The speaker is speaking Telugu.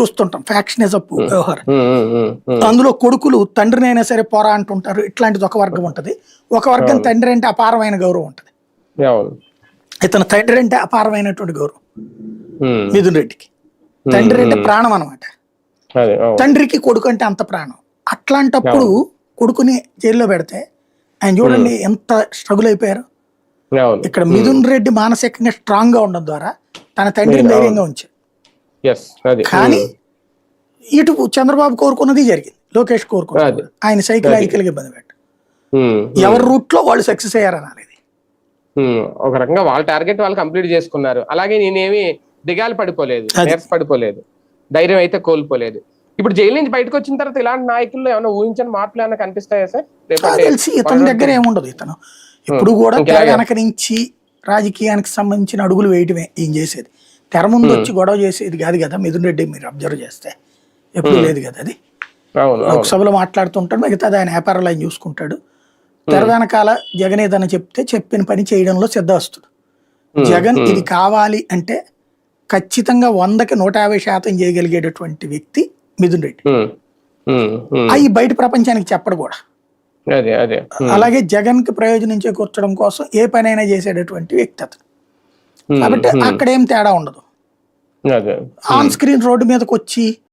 చూస్తుంటాం. ఫ్యాక్షనిజప్ వ్యవహారం. అందులో కొడుకులు తండ్రినైనా సరే పోరా అంటుంటారు. ఇట్లాంటిది ఒక వర్గం ఉంటది. ఒక వర్గం తండ్రి అంటే అపారమైన గౌరవం ఉంటది. ఇతను తండ్రి అంటే అపారమైనటువంటి గౌరవం. మిథున్ రెడ్డికి. తండ్రి అంటే ప్రాణం అనమాట తండ్రికి కొడుకు అంటే అంత ప్రాణం. అట్లాంటప్పుడు కొడుకుని జైల్లో పెడితే ఆయన చూడండి ఎంత స్ట్రగుల్ అయిపోయారు. ఇక్కడ మిథున్ రెడ్డి మానసికంగా స్ట్రాంగ్గా ఉండడం ద్వారా తన తండ్రిని ధైర్యంగా ఉంచారు. కానీ ఇటు చంద్రబాబు కోరుకున్నది జరిగింది. లోకేష్ కోరుకున్నది. ఆయన సైకలాజికల్గా ఇబ్బంది పెట్టారు ఉమ్, ఎవరి రూట్లో వాళ్ళు సక్సెస్ అయ్యారని అనేది ఒక రకంగా వాళ్ళ టార్గెట్ వాళ్ళు కంప్లీట్ చేసుకున్నారు. అలాగే నేనేమి దిగాలు పడిపోలేదు పడిపోలేదు ధైర్యం అయితే కోల్పోలేదు. ఇప్పుడు జైలు నుంచి బయటకు వచ్చిన తర్వాత ఇలాంటి నాయకుల్లో ఏమైనా ఊహించని మార్పులు ఏమైనా కనిపిస్తాయా సార్? తెలిసి ఇతని దగ్గర ఏముండదు ఇతను. ఇప్పుడు కూడా. వెనక నుంచి రాజకీయానికి సంబంధించిన అడుగులు వేయటమే ఏం చేసేది. తెర ముందు వచ్చి గొడవ చేసేది కాదు కదా మిథున్ రెడ్డి మీరు అబ్జర్వ్ చేస్తే ఎప్పుడు లేదు కదా అది. లోక్సభలో మాట్లాడుతుంటాడు మిగతాది ఆయన వ్యాపారాలు ఆయన చూసుకుంటాడు. తెర వెనకాల జగన్ ఏదైనా చెప్తే చెప్పిన పని చేయడంలో సిద్ధవస్తుడు జగన్ ఇది కావాలి అంటే ఖచ్చితంగా వందకి నూట యాభై శాతం చేయగలిగేటటువంటి వ్యక్తి మిథున్ రెడ్డి. అవి బయట ప్రపంచానికి చెప్పడు కూడా. అలాగే జగన్కి ప్రయోజనం చేకూర్చడం కోసం ఏ పనైనా చేసేటటువంటి వ్యక్తి అతను. కాబట్టి అక్కడ ఏం తేడా ఉండదు. ఆన్ స్క్రీన్ రోడ్డు మీదకి వచ్చి